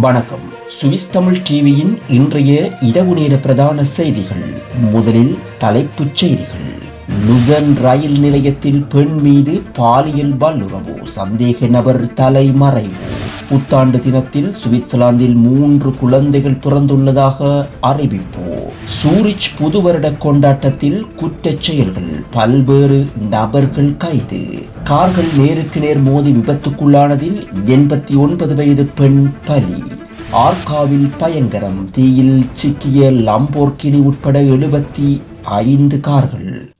வணக்கம். சுவிஸ் தமிழ் டிவியின் இன்றைய இரவு நேர பிரதான செய்திகள். முதலில் தலைப்புச் செய்திகள். லுகன் ரயில் நிலையத்தில் பெண் மீது பாலியல் வல்லுறவு. சந்தேக நபர் தலைமறைவு. புத்தாண்டு தினத்தில் சுவிட்சர்லாந்தில் மூன்று குழந்தைகள் பிறந்துள்ளதாக அறிவிப்பு சூரிச் புது வருட கொண்டாட்டத்தில் குற்றச் செயல்கள் பல்வேறு நபர்கள் கைது. கார்கள் நேருக்கு நேர் மோதி விபத்துக்குள்ளானதில் எண்பத்தி ஒன்பது வயது பெண் பலி. ஆர்காவில் பயங்கரம் தீயில் சிக்கிய லம்போர்கினி உட்பட எழுபத்தி ஐந்து கார்கள்.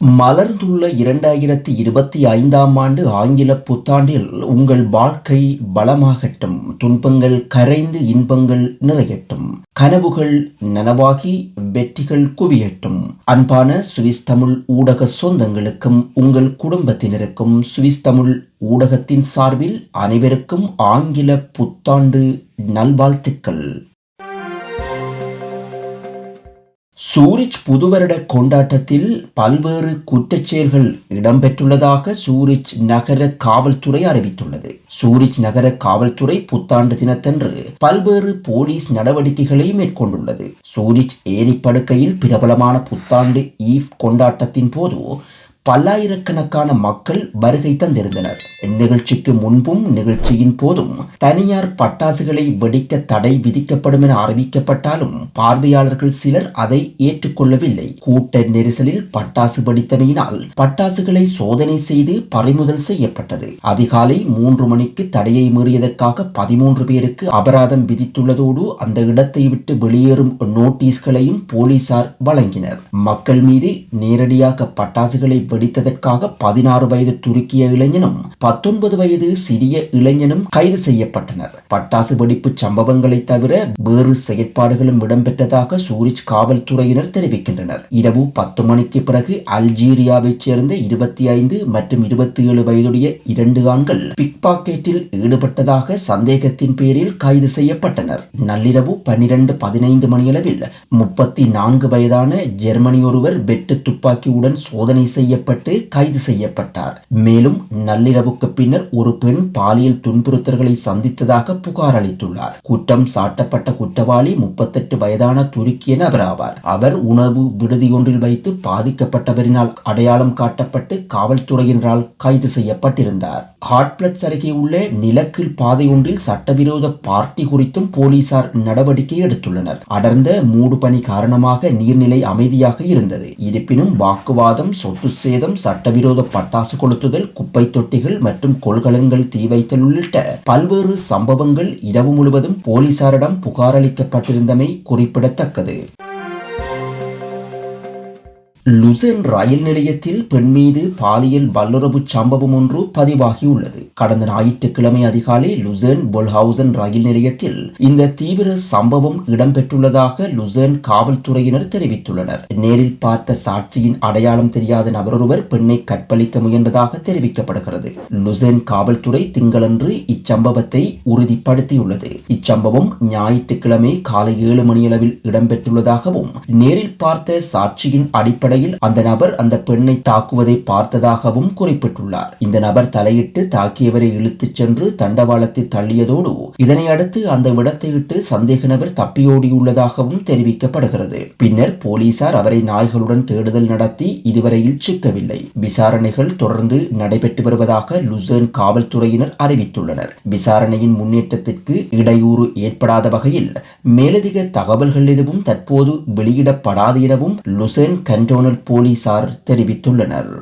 மலர்ந்துள்ள இரண்டாயிரத்தி இருபத்தி ஐந்தாம் ஆண்டு ஆங்கில புத்தாண்டில் உங்கள் வாழ்க்கை பலமாகட்டும் துன்பங்கள் கரைந்து இன்பங்கள் நிறையட்டும் கனவுகள் நனவாகி வெற்றிகள் குவியட்டும். அன்பான சுவிஸ் தமிழ் ஊடக சொந்தங்களுக்கும் உங்கள் குடும்பத்தினருக்கும் சுவிஸ் தமிழ் ஊடகத்தின் சார்பில் அனைவருக்கும் ஆங்கில புத்தாண்டு நல்வாழ்த்துக்கள். சூரிச் புதுவருட கொண்டாட்டத்தில் பல்வேறு குற்றச்செயல்கள் இடம்பெற்றுள்ளதாக சூரிச் நகர காவல்துறை அறிவித்துள்ளது. சூரிச் நகர காவல்துறை புத்தாண்டு தினத்தன்று பல்வேறு போலீஸ் நடவடிக்கைகளை மேற்கொண்டுள்ளது. சூரிச் ஏரிப்படுக்கையில் பிரபலமான புத்தாண்டு ஈவ் கொண்டாட்டத்தின் போது பல்லாயிரக்கணக்கான மக்கள் வருகை தந்திருந்தனர். நிகழ்ச்சிக்கு முன்பும் நிகழ்ச்சியின் போதும் தனியார் பட்டாசுகளை வெடிக்க தடை விதிக்கப்படும் என அறிவிக்கப்பட்டாலும் பார்வையாளர்கள் சிலர் அதை ஏற்றுக்கொள்ளவில்லை. கூட்ட நெரிசலில் பட்டாசு வெடித்தமையினால் பட்டாசுகளை சோதனை செய்து பறிமுதல் செய்யப்பட்டது. அதிகாலை மூன்று மணிக்கு தடையை மீறியதற்காக பதிமூன்று பேருக்கு அபராதம் விதித்துள்ளதோடு அந்த இடத்தை விட்டு வெளியேறும் நோட்டீஸ்களையும் போலீசார் வழங்கினர். மக்கள் மீது நேரடியாக பட்டாசுகளை வெடித்ததற்காக பதினாறு வயது துருக்கிய இளைஞனும் பத்தொன்பது வயது சிறிய இளைஞனும் கைது செய்யப்பட்டனர். பட்டாசு வெடிப்பு சம்பவங்களை தவிர வேறு செயற்பாடுகளும் இடம்பெற்றதாக சூரிச் காவல்துறையினர் தெரிவிக்கின்றனர். இரவு பத்து மணிக்கு பிறகு அல்ஜீரியாவைச் சேர்ந்த இருபத்தி ஐந்து மற்றும் இருபத்தி ஏழு வயதுடைய இரண்டு ஆண்கள் பிக் பாக்கெட்டில் ஈடுபட்டதாக சந்தேகத்தின் பேரில் கைது செய்யப்பட்டனர். நள்ளிரவு பன்னிரண்டு பதினைந்து மணியளவில் முப்பத்தி நான்கு வயதான ஜெர்மனி ஒருவர் வெட்டு துப்பாக்கியுடன் சோதனை செய்ய செய்யப்பட்டு கைது செய்யப்பட்டார். மேலும் நள்ளிரவுக்கு பின்னர் ஒரு பெண் பாலியல் துன்புறுத்தல்களை சந்தித்ததாக புகார் அளித்துள்ளார். குற்றம் சாட்டப்பட்ட குற்றவாளி முப்பத்தெட்டு வயதான துருக்கிய நபர் ஆவார். அவர் உணவு விடுதியொன்றில் வைத்து பாதிக்கப்பட்டவரினால் அடையாளம் காட்டப்பட்டு காவல்துறையினரால் கைது செய்யப்பட்டிருந்தார். ஹாட்பிளட்ஸ் அருகே உள்ள நிலக்கீழ் பாதையொன்றில் சட்டவிரோத பார்ட்டி குறித்தும் போலீசார் நடவடிக்கை எடுத்துள்ளனர். அடர்ந்த மூடு பணி காரணமாக நீர்நிலை அமைதியாக இருந்தது. இருப்பினும் வாக்குவாதம் சொத்து சேதம் சட்டவிரோத பட்டாசு கொளுத்துதல் குப்பை தொட்டிகள் மற்றும் கொள்கலன்கள் தீ வைத்தல் உள்ளிட்ட பல்வேறு சம்பவங்கள் இரவு முழுவதும் போலீசாரிடம் புகாரளிக்கப்பட்டிருந்தமை குறிப்பிடத்தக்கது. லுசென் ரயில் நிலையத்தில் பெண் மீது பாலியல் வல்லுறவு சம்பவம் ஒன்று பதிவாகியுள்ளது. கடந்த ஞாயிற்றுக்கிழமை அதிகாலை லுசன் பொல்ஹவுசன் ரயில் நிலையத்தில் இந்த தீவிர சம்பவம் இடம்பெற்றுள்ளதாக லுசென் காவல்துறையினர் தெரிவித்துள்ளனர். நேரில் பார்த்த சாட்சியின் அடையாளம் தெரியாத நபரொருவர் பெண்ணை கற்பழிக்க முயன்றதாக தெரிவிக்கப்படுகிறது. லுசென் காவல்துறை திங்களன்று இச்சம்பவத்தை உறுதிப்படுத்தியுள்ளது. இச்சம்பவம் ஞாயிற்றுக்கிழமை காலை ஏழு மணியளவில் இடம்பெற்றுள்ளதாகவும் நேரில் பார்த்த சாட்சியின் அடிப்படை அடிப்படையில் அந்த நபர் அந்த பெண்ணை தாக்குவதை பார்த்ததாகவும் குறிப்பிட்டுள்ளார். இந்த நபர் தலையிட்டு தாக்கியவரை இழுத்துச் சென்று தண்டவாளத்தை தள்ளியதோடு இதனை அடுத்து அந்த இடத்தை விட்டு சந்தேக நபர் தப்பியோடியுள்ளதாகவும் தெரிவிக்கப்படுகிறது. பின்னர் போலீசார் அவரை நாய்களுடன் தேடுதல் நடத்தி இதுவரையில் சிக்கவில்லை விசாரணைகள் தொடர்ந்து நடைபெற்று வருவதாக லுசர்ன் காவல்துறையினர் அறிவித்துள்ளனர். விசாரணையின் முன்னேற்றத்திற்கு இடையூறு ஏற்படாத வகையில் மேலதிக தகவல்கள் எதுவும் தற்போது வெளியிடப்படாது எனவும் லுசேன் லுசர்ன் கண்டோனல் போலீசார் தெரிவித்துள்ளனர்.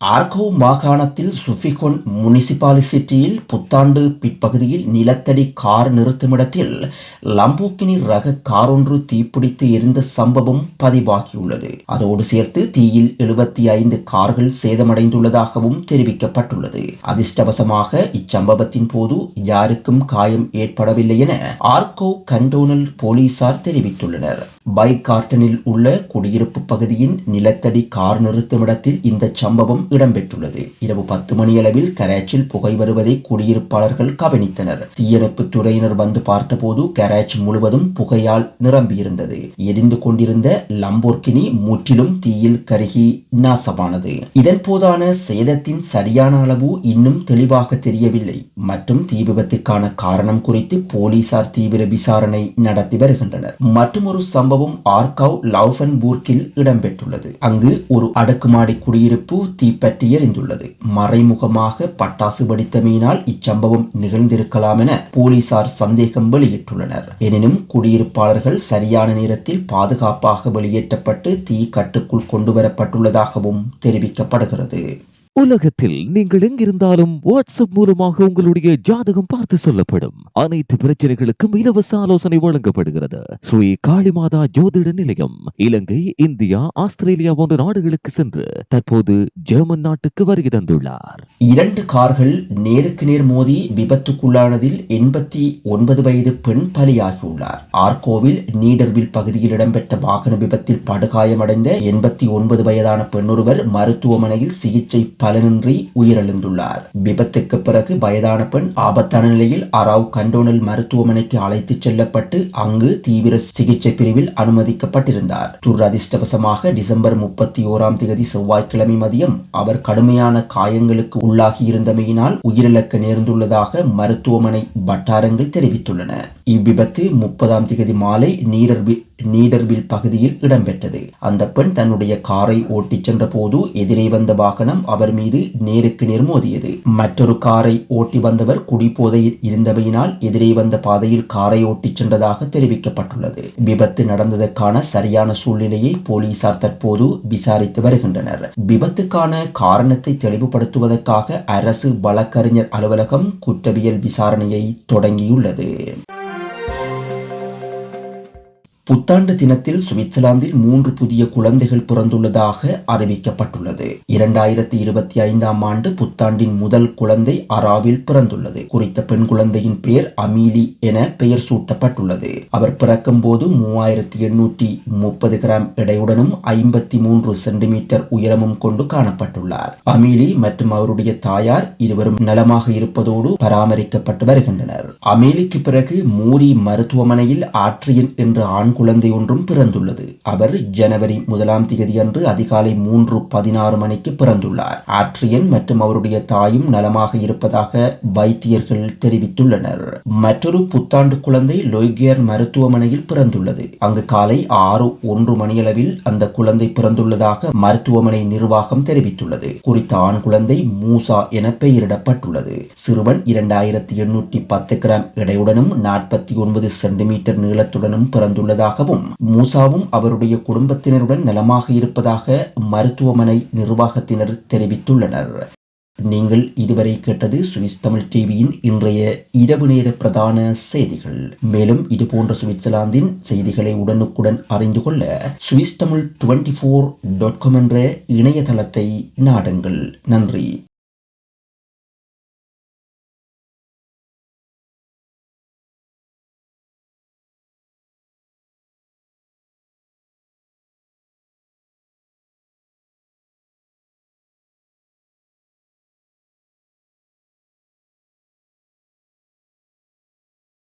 ஆர்கோ மாகாணத்தில் சுஃபிகொன் முனிசிபாலிசிட்டியில் புத்தாண்டு பிற்பகுதியில் நிலத்தடி கார் நிறுத்துமிடத்தில் லம்போக்கினி ரக கார் ஒன்று தீப்பிடித்து எரிந்த சம்பவம் பதிவாகியுள்ளது. அதோடு சேர்த்து தீயில் எழுபத்தி ஐந்து கார்கள் சேதமடைந்துள்ளதாகவும் தெரிவிக்கப்பட்டுள்ளது. அதிர்ஷ்டவசமாக இச்சம்பவத்தின் போது யாருக்கும் காயம் ஏற்படவில்லை என ஆர்கோ கண்டோனல் போலீசார் தெரிவித்துள்ளனர். பைக் கார்டனில் உள்ள குடியிருப்பு பகுதியின் நிலத்தடி கார் நிறுத்துமிடத்தில் இந்த சம்பவம் இடம்பெற்றுள்ளது. இரவு பத்து மணியளவில் கராச்சில் புகை வருவதை குடியிருப்பாளர்கள் கவனித்தனர். தீயணைப்பு துறையினர் வந்து பார்த்தபோது கராச் முழுவதும் புகையால் நிரம்பியிருந்தது. எரிந்து கொண்டிருந்த லம்போர்கினி முற்றிலும் தீயில் கருகி நாசமானது. இதன் போதான சேதத்தின் சரியான அளவு இன்னும் தெளிவாக தெரியவில்லை. மற்றும் தீ விபத்துக்கான காரணம் குறித்து போலீசார் தீவிர விசாரணை நடத்தி வருகின்றனர். மற்றும் ஒரு சம்பவம் ஆர்காவ் லவ்ஃபன்பூர்க்கில் இடம்பெற்றுள்ளது. அங்கு ஒரு அடுக்குமாடி குடியிருப்பு தீப்பற்றி எறிந்துள்ளது மறைமுகமாக பட்டாசு வெடித்தமையினால் இச்சம்பவம் நிகழ்ந்திருக்கலாம் என போலீசார் சந்தேகம் வெளியிட்டுள்ளனர். எனினும் குடியிருப்பாளர்கள் சரியான நேரத்தில் பாதுகாப்பாக வெளியேற்றப்பட்டு தீ கட்டுக்குள் கொண்டுவரப்பட்டுள்ளதாகவும் தெரிவிக்கப்படுகிறது. உலகத்தில் நீங்கள் எங்கிருந்தாலும் வாட்ஸ்அப் மூலமாக உங்களுடைய ஜாதகம் பார்த்து சொல்லப்படும். அனைத்து பிரச்சனைகளுக்கும் இலவச ஆலோசனை வழங்கப்படுகிறது. ஸ்ரீ காளிமாதா ஜோதிட நிலையம் இலங்கை இந்தியா ஆஸ்திரேலியா போன்ற நாடுகளுக்கு சென்று தற்போது ஜெர்மன் நாட்டுக்கு வருகை தந்துள்ளார். இரண்டு கார்கள் நேருக்கு நேர் மோதி விபத்துக்குள்ளானதில் எண்பத்தி ஒன்பது வயது பெண் பலியாகியுள்ளார். ஆர்கோவில் நீடர்வில் பகுதியில் இடம்பெற்ற வாகன விபத்தில் படுகாயமடைந்த எண்பத்தி ஒன்பது வயதான பெண்ணொருவர் மருத்துவமனையில் சிகிச்சை பலனின்றி உயிரிழந்துள்ளார். விபத்துக்கு பிறகு வயதான பெண் ஆபத்தான நிலையில் அராவ் கண்டோனல் மருத்துவமனைக்கு அழைத்துச் செல்லப்பட்டு அங்கு தீவிர சிகிச்சை பிரிவில் அனுமதிக்கப்பட்டிருந்தார். துரதிர்ஷ்டவசமாக டிசம்பர் முப்பத்தி ஓராம் தேதி செவ்வாய்க்கிழமை மதியம் அவர் கடுமையான காயங்களுக்கு உள்ளாகி இருந்தமையினால் உயிரிழக்க நேர்ந்துள்ளதாக மருத்துவமனை வட்டாரங்கள் தெரிவித்துள்ளன. இவ்விபத்து முப்பதாம் தேதி மாலை நீடர்பில் நீடர்வில் பகுதியில் இடம்பெற்றது. அந்த பெண் தன்னுடைய காரை ஓட்டிச் சென்ற போது எதிரே வந்த வாகனம் அவர் மீது நேருக்கு நேர் மோதியது. மற்றொரு காரை ஓட்டி வந்தவர் குடிபோதையில் இருந்தமையினால் எதிரே வந்த பாதையில் காரை ஓட்டிச் சென்றதாக தெரிவிக்கப்பட்டுள்ளது. விபத்து நடந்ததற்கான சரியான சூழ்நிலையை போலீசார் தற்போது விசாரித்து வருகின்றனர். விபத்துக்கான காரணத்தை தெளிவுபடுத்துவதற்காக அரசு வழக்கறிஞர் அலுவலகம் குற்றவியல் விசாரணையை தொடங்கியுள்ளது. புத்தாண்டு தினத்தில் சுவிட்சர்லாந்தில் மூன்று புதிய குழந்தைகள் பிறந்துள்ளதாக அறிவிக்கப்பட்டுள்ளது. இரண்டாயிரத்தி இருபத்தி ஐந்தாம் ஆண்டு புத்தாண்டின் முதல் குழந்தை அராவில் பிறந்துள்ளது. குறித்த பெண் குழந்தையின் பெயர் அமீலி என பெயர் சூட்டப்பட்டுள்ளது. அவர் பிறக்கும் போது மூவாயிரத்தி எண்ணூற்றி முப்பது கிராம் எடையுடனும் ஐம்பத்தி மூன்று சென்டிமீட்டர் உயரமும் கொண்டு காணப்பட்டுள்ளார். அமீலி மற்றும் அவருடைய தாயார் இருவரும் நலமாக இருப்பதோடு பராமரிக்கப்பட்டு வருகின்றனர். அமீலிக்கு பிறகு மூரி மருத்துவமனையில் ஆற்றியன் என்ற ஆண் குழந்தை ஒன்றும் பிறந்துள்ளது. அவர் ஜனவரி முதலாம் தேதி அன்று அதிகாலை மூன்று பதினாறு மணிக்கு பிறந்துள்ளார். ஆட்ரியன் மற்றும் அவருடைய தாயும் நலமாக இருப்பதாக வைத்தியர்கள் தெரிவித்துள்ளனர். மற்றொரு புத்தாண்டு குழந்தை லோய்கியர் மருத்துவமனையில் பிறந்துள்ளது. அங்கு காலை ஆறு ஒன்று மணியளவில் அந்த குழந்தை பிறந்துள்ளதாக மருத்துவமனை நிர்வாகம் தெரிவித்துள்ளது. குறித்த ஆண் குழந்தை மூசா என பெயரிடப்பட்டுள்ளது. சிறுவன் இரண்டாயிரத்தி எண்ணூற்றி பத்து கிராம் எடையுடனும் நாற்பத்தி ஒன்பது சென்டிமீட்டர் நீளத்துடனும் பிறந்துள்ளது இருப்பதாகவும் மூசாவும் அவருடைய குடும்பத்தினருடன் நலமாக இருப்பதாக மருத்துவமனை நிர்வாகத்தினர் தெரிவித்துள்ளனர். நீங்கள் இதுவரை கேட்டது சுவிஸ் தமிழ் டிவியின் இன்றைய இரவு நேர பிரதான செய்திகள். மேலும் இதுபோன்ற சுவிட்சர்லாந்தின் செய்திகளை உடனுக்குடன் அறிந்து கொள்ள Swiss Tamil twenty four dot com என்ற இணையதளத்தை நாடுங்கள். நன்றி.